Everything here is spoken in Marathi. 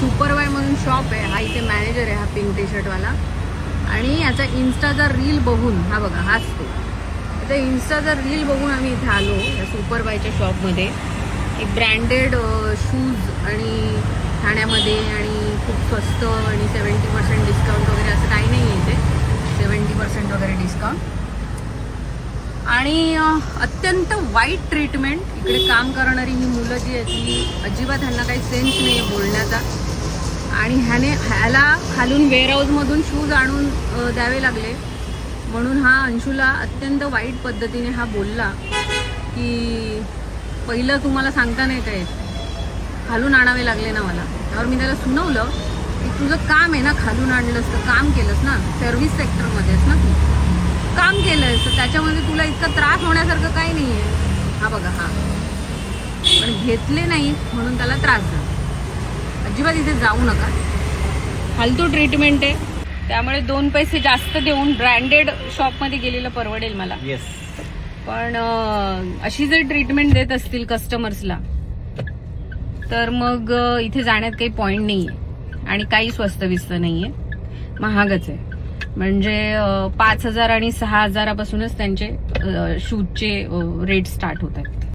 सुपरवाय म्हणून शॉप आहे. हा इथे मॅनेजर आहे हा पिंक टी शर्टवाला आणि याचा इन्स्टाचा रील बघून हा बघा हाच तो. आता इन्स्टाचा रील बघून आम्ही इथे आलो या सुपरवायच्या शॉपमध्ये एक ब्रँडेड शूज आणि ठाण्यामध्ये आणि खूप स्वस्त आणि सेवन्टी पर्सेंट डिस्काउंट वगैरे असं काही नाही आहे इथे. सेवन्टी पर्सेंट वगैरे डिस्काउंट आणि अत्यंत वाईट ट्रीटमेंट इकडे काम करणारी ही मुलं जी आहेत ती अजिबात ह्यांना काही सेन्स नाही बोलण्याचा आणि ह्याने ह्याला खालून वेअरहाऊसमधून शूज आणून द्यावे लागले. म्हणून हा अंशूला अत्यंत वाईट पद्धतीने हा बोलला की पहिलं तुम्हाला सांगता नाही काय खालून आणावे लागले ना मला. त्यावर मी त्याला सुनवलं की तुझं काम आहे ना खालून आणलंस तर काम केलंस ना? सर्व्हिस सेक्टरमध्ये आहेस ना तू? काम केलंयस तर त्याच्यामध्ये तुला इतका त्रास होण्यासारखं काही नाही आहे हा बघा हा. पण घेतले नाही म्हणून त्याला त्रास झाला. अजिबात इथे जाऊ नका. फालतू ट्रीटमेंट आहे. त्यामुळे दोन पैसे जास्त देऊन ब्रँडेड शॉपमध्ये गेलेलं परवडेल मला. येस पण अशी जर ट्रीटमेंट देत असतील कस्टमर्सला तर मग इथे जाण्यात काही पॉईंट नाहीये. आणि काही स्वस्त बिस्त नाहीये. महागच आहे. म्हणजे पाच हजार आणि सहा हजारापासूनच त्यांचे शूजचे रेट स्टार्ट होत आहेत.